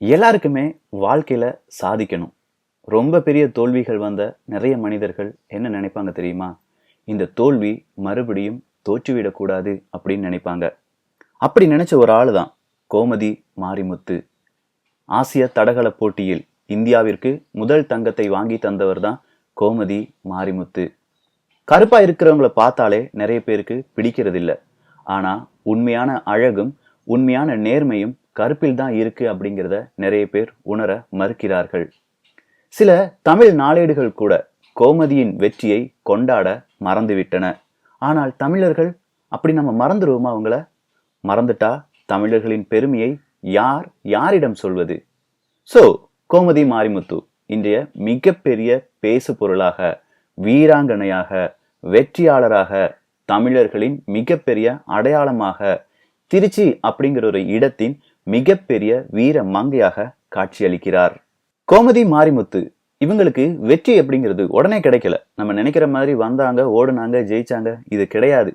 எல்லாருக்குமே வாழ்க்கையில் சாதிக்கணும். ரொம்ப பெரிய தோல்விகள் வந்த நிறைய மனிதர்கள் என்ன நினைப்பாங்க தெரியுமா? இந்த தோல்வி மறுபடியும் தோற்றுவிடக்கூடாது அப்படின்னு நினைப்பாங்க. அப்படி நினைச்ச ஒரு ஆளு தான் கோமதி மாரிமுத்து. ஆசிய தடகள போட்டியில் இந்தியாவிற்கு முதல் தங்கத்தை வாங்கி தந்தவர் தான் கோமதி மாரிமுத்து. கருப்பா இருக்கிறவங்கள பார்த்தாலே நிறைய பேருக்கு பிடிக்கிறது ஆனால் ஆனா உண்மையான அழகும் உண்மையான நேர்மையும் கருப்பில் தான் இருக்கு அப்படிங்கிறத நிறைய பேர் உணர மறுக்கிறார்கள். சில தமிழ் நாளேடுகள் கூட கோமதியின் வெற்றியை கொண்டாட மறந்துவிட்டன. ஆனால் தமிழர்கள் அப்படி நம்ம மறந்துடுவோமா அவங்கள? மறந்துட்டா தமிழர்களின் பெருமையை யார் யாரிடம் சொல்வது? சோ கோமதி மாரிமுத்து இன்றைய மிகப்பெரிய பேசு பொருளாக வீராங்கனையாக வெற்றியாளராக தமிழர்களின் மிகப்பெரிய அடையாளமாக திருச்சி அப்படிங்கிற ஒரு இடத்தின் மிகப்பெரிய வீர மங்கையாக காட்சியளிக்கிறார். கோமதி மாரிமுத்து இவங்களுக்கு வெற்றி அப்படிங்கிறது உடனே கிடைக்கல. நம்ம நினைக்கிற மாதிரி வந்தாங்க ஓடுனாங்க ஜெயிச்சாங்க இது கிடையாது.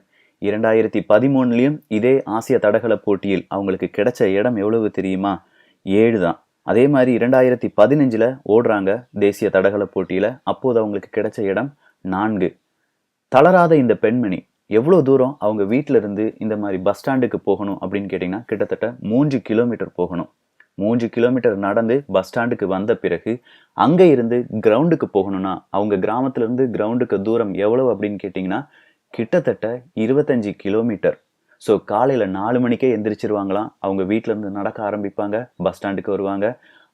இரண்டாயிரத்தி பதிமூணுலயும் இதே ஆசிய தடகள போட்டியில் அவங்களுக்கு கிடைச்ச இடம் எவ்வளவு தெரியுமா? ஏழு தான். அதே மாதிரி இரண்டாயிரத்தி பதினஞ்சுல ஓடுறாங்க தேசிய தடகள போட்டியில அப்போது அவங்களுக்கு கிடைச்ச இடம் நான்கு. தளராத இந்த பெண்மணி எவ்வளோ தூரம் அவங்க வீட்டில் இருந்து இந்த மாதிரி பஸ் ஸ்டாண்டுக்கு போகணும் அப்படின்னு கேட்டிங்கன்னா கிட்டத்தட்ட மூன்று கிலோமீட்டர் போகணும். மூன்று கிலோமீட்டர் நடந்து பஸ் ஸ்டாண்டுக்கு வந்த பிறகு அங்கே இருந்து கிரவுண்டுக்கு போகணும்னா அவங்க கிராமத்துலேருந்து கிரவுண்டுக்கு தூரம் எவ்வளோ அப்படின்னு கேட்டிங்கன்னா கிட்டத்தட்ட இருபத்தஞ்சி கிலோமீட்டர் ஸோ காலையில் நாலு மணிக்கே எந்திரிச்சிருவாங்களாம். அவங்க வீட்டிலேருந்து நடக்க ஆரம்பிப்பாங்க பஸ் ஸ்டாண்டுக்கு வருவாங்க.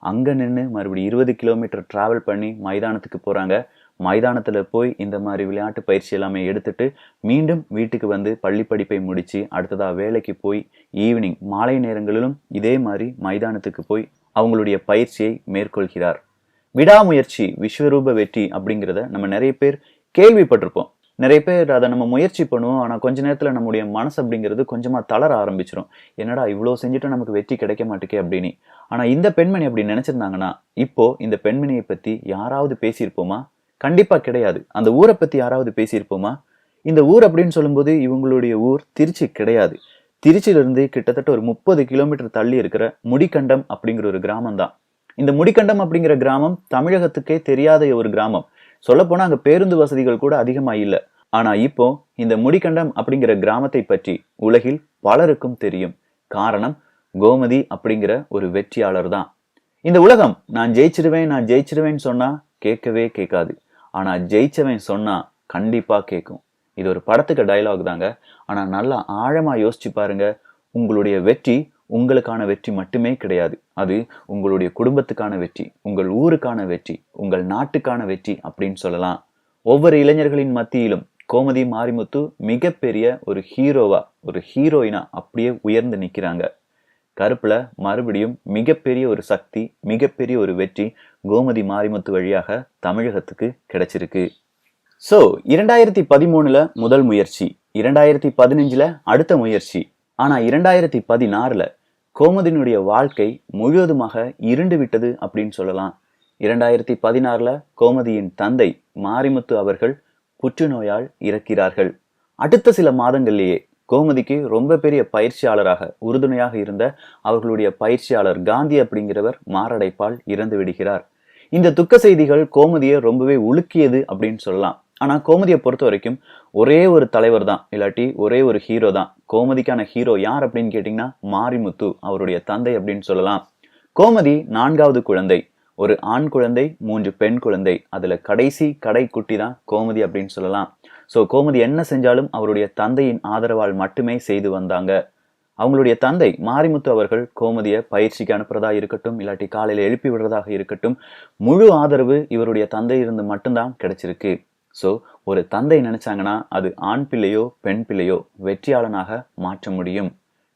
அங்கே நின்று மறுபடியும் இருபது கிலோமீட்டர் ட்ராவல் பண்ணி மைதானத்துக்கு போகிறாங்க மைதானத்தில் போய் இந்த மாதிரி விளையாட்டு பயிற்சி எல்லாமே எடுத்துட்டு மீண்டும் வீட்டுக்கு வந்து பள்ளி படிப்பை முடித்து அடுத்ததாக வேலைக்கு போய் ஈவினிங் மாலை நேரங்களிலும் இதே மாதிரி மைதானத்துக்கு போய் அவங்களுடைய பயிற்சியை மேற்கொள்கிறார். விடாமுயற்சி விஸ்வரூப வெற்றி அப்படிங்கிறத நம்ம நிறைய பேர் கேள்விப்பட்டிருப்போம். நிறைய பேர் அதை நம்ம முயற்சி பண்ணுவோம் ஆனால் கொஞ்ச நேரத்தில் நம்முடைய மனசு அப்படிங்கிறது கொஞ்சமாக தளர ஆரம்பிச்சிடும் என்னடா இவ்வளோ செஞ்சுட்டு நமக்கு வெற்றி கிடைக்க மாட்டேக்கே அப்படின்னு. ஆனால் இந்த பெண்மணி அப்படி நினச்சிருந்தாங்கன்னா இப்போ இந்த பெண்மணியை பற்றி யாராவது பேசியிருப்போமா? கண்டிப்பா கிடையாது. அந்த ஊரை பத்தி யாராவது பேசியிருப்போமா? இந்த ஊர் அப்படின்னு சொல்லும்போது இவங்களுடைய ஊர் திருச்சி கிடையாது. திருச்சியிலிருந்து கிட்டத்தட்ட ஒரு முப்பது கிலோமீட்டர் தள்ளி இருக்கிற முடிக்கண்டம் அப்படிங்கிற ஒரு கிராமம் தான். இந்த முடிக்கண்டம் அப்படிங்கிற கிராமம் தமிழகத்துக்கே தெரியாத ஒரு கிராமம். சொல்லப்போனா அங்கே பேருந்து வசதிகள் கூட அதிகமா இல்லை. ஆனா இப்போ இந்த முடிக்கண்டம் அப்படிங்கிற கிராமத்தை பற்றி உலகில் பலருக்கும் தெரியும். காரணம் கோமதி அப்படிங்கிற ஒரு வெற்றியாளர் தான். இந்த உலகம் நான் ஜெயிச்சிருவேன் நான் ஜெயிச்சிருவேன்னு சொன்னா கேட்கவே கேட்காது. ஆனால் ஜெயிச்சவன் சொன்னால் கண்டிப்பாக கேட்கும் இது ஒரு படத்துக்கு டயலாக் தாங்க. ஆனால் நல்லா ஆழமாக யோசிச்சு பாருங்க. உங்களுடைய வெற்றி உங்களுக்கான வெற்றி மட்டுமே கிடையாது. அது உங்களுடைய குடும்பத்துக்கான வெற்றி உங்கள் ஊருக்கான வெற்றி உங்கள் நாட்டுக்கான வெற்றி அப்படின்னு சொல்லலாம். ஒவ்வொரு இளைஞர்களின் மத்தியிலும் கோமதி மாரிமுத்து மிகப்பெரிய ஒரு ஹீரோவா ஒரு ஹீரோயினா அப்படியே உயர்ந்து நிற்கிறாங்க கருப்புல மறுபடியும் மிகப்பெரிய ஒரு சக்தி மிகப்பெரிய ஒரு வெற்றி கோமதி மாரிமுத்து வழியாக தமிழகத்துக்கு கிடைச்சிருக்கு. ஸோ இரண்டாயிரத்தி பதிமூணுல முதல் முயற்சி இரண்டாயிரத்தி பதினஞ்சில் அடுத்த முயற்சி. ஆனா இரண்டாயிரத்தி பதினாறுல கோமதியினுடைய வாழ்க்கை முழுவதுமாக இருண்டு விட்டது அப்படின்னு சொல்லலாம். இரண்டாயிரத்தி பதினாறுல கோமதியின் தந்தை மாரிமுத்து அவர்கள் புற்றுநோயால் இறக்கிறார்கள். அடுத்த சில மாதங்கள்லேயே கோமதிக்கு ரொம்ப பெரிய பயிற்சியாளராக உறுதுணையாக இருந்த அவர்களுடைய பயிற்சியாளர் காந்தி அப்படிங்கிறவர் மாரடைப்பால் இறந்து விடுகிறார். இந்த துக்க செய்திகள் கோமதியை ரொம்பவே உலுக்கியது அப்படின்னு சொல்லலாம். ஆனால் கோமதியை பொறுத்த வரைக்கும் ஒரே ஒரு தலைவர் தான். இல்லாட்டி ஒரே ஒரு ஹீரோ தான். கோமதிக்கான ஹீரோ யார் அப்படின்னு கேட்டிங்கன்னா மாரிமுத்து அவருடைய தந்தை அப்படின்னு சொல்லலாம். கோமதி நான்காவது குழந்தை. ஒரு ஆண் குழந்தை மூன்று பெண் குழந்தை. அதில் கடைசி கடை குட்டி தான் கோமதி அப்படின்னு சொல்லலாம். ஸோ கோமதி என்ன செஞ்சாலும் அவருடைய தந்தையின் ஆதரவால் மட்டுமே செய்து வந்தாங்க. அவங்களுடைய தந்தை மாரிமுத்து அவர்கள் கோமதியை பயிற்சிக்கு அனுப்புறதா இருக்கட்டும் இல்லாட்டி காலையில் எழுப்பி விடுறதாக இருக்கட்டும் முழு ஆதரவு இவருடைய தந்தை இருந்து மட்டும்தான் கிடைச்சிருக்கு. ஸோ ஒரு தந்தை நினைச்சாங்கன்னா அது ஆண் பிள்ளையோ பெண் பிள்ளையோ வெற்றியாளனாக மாற்ற முடியும்.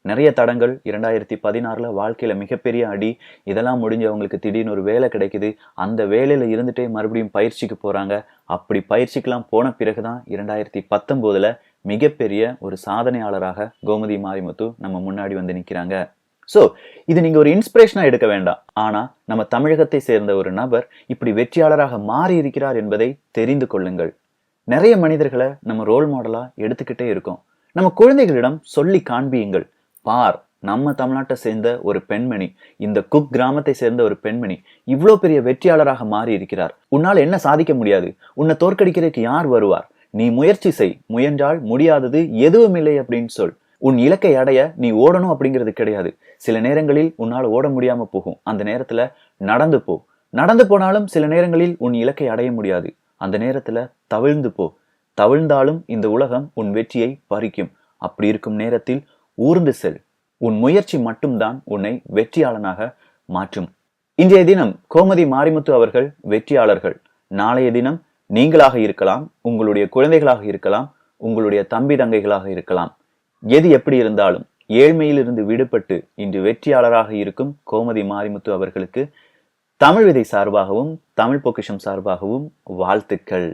நிறைய தடங்கள் இரண்டாயிரத்தி பதினாறில் வாழ்க்கையில் மிகப்பெரிய அடி இதெல்லாம் முடிஞ்சு அவங்களுக்கு திடீர்னு ஒரு வேலை கிடைக்குது. அந்த வேலையில் இருந்துட்டே மறுபடியும் பயிற்சிக்கு போகிறாங்க அப்படி பயிற்சிக்கெல்லாம் போன பிறகுதான் இரண்டாயிரத்தி பத்தொன்பதுல மிகப்பெரிய ஒரு சாதனையாளராக கோமதி மாரிமுத்து நம்ம முன்னாடி வந்து நிக்கிறாங்க. ஸோ இது நீங்க ஒரு இன்ஸ்பிரேஷனா எடுக்க வேண்டாம். ஆனா நம்ம தமிழகத்தை சேர்ந்த ஒரு நபர் இப்படி வெற்றியாளராக மாறி இருக்கிறார் என்பதை தெரிந்து கொள்ளுங்கள். நிறைய மனிதர்களை நம்ம ரோல் மாடலா எடுத்துக்கிட்டே இருக்கோம். நம்ம குழந்தைகளிடம் சொல்லி காண்பியுங்கள். பார் நம்ம தமிழ்நாட்டை சேர்ந்த ஒரு பெண்மணி இந்த குக் கிராமத்தை சேர்ந்த ஒரு பெண்மணி இவ்வளோ பெரிய வெற்றியாளராக மாறி இருக்கிறார். உன்னால் என்ன சாதிக்க முடியாது. உன்னை தோற்கடிக்கிறதுக்கு யார் வருவார்? நீ முயற்சி செய். முயன்றால் முடியாதது எதுவும் இல்லை அப்படின்னு சொல். உன் இலக்கை அடைய நீ ஓடணும் அப்படிங்கிறது கிடையாது. சில நேரங்களில் உன்னால் ஓட முடியாம போகும். அந்த நேரத்துல நடந்து போ. நடந்து போனாலும் சில நேரங்களில் உன் இலக்கை அடைய முடியாது. அந்த நேரத்துல தவிழ்ந்து போ. தவிழ்ந்தாலும் இந்த உலகம் உன் வெற்றியை பறிக்கும். அப்படி இருக்கும் நேரத்தில் ஊர்ந்து செல். உன் முயற்சி மட்டும்தான் உன்னை வெற்றியாளனாக மாற்றும். இன்றைய தினம் கோமதி மாரிமுத்து அவர்கள் வெற்றியாளர்கள். நாளைய தினம் நீங்களாக இருக்கலாம் உங்களுடைய குழந்தைகளாக இருக்கலாம் உங்களுடைய தம்பி தங்கைகளாக இருக்கலாம். எது எப்படி இருந்தாலும் ஏழ்மையிலிருந்து விடுபட்டு இன்று வெற்றியாளராக இருக்கும் கோமதி மாரிமுத்து அவர்களுக்கு தமிழ் விதை சார்பாகவும் தமிழ் பொக்கிஷம் சார்பாகவும் வாழ்த்துக்கள்.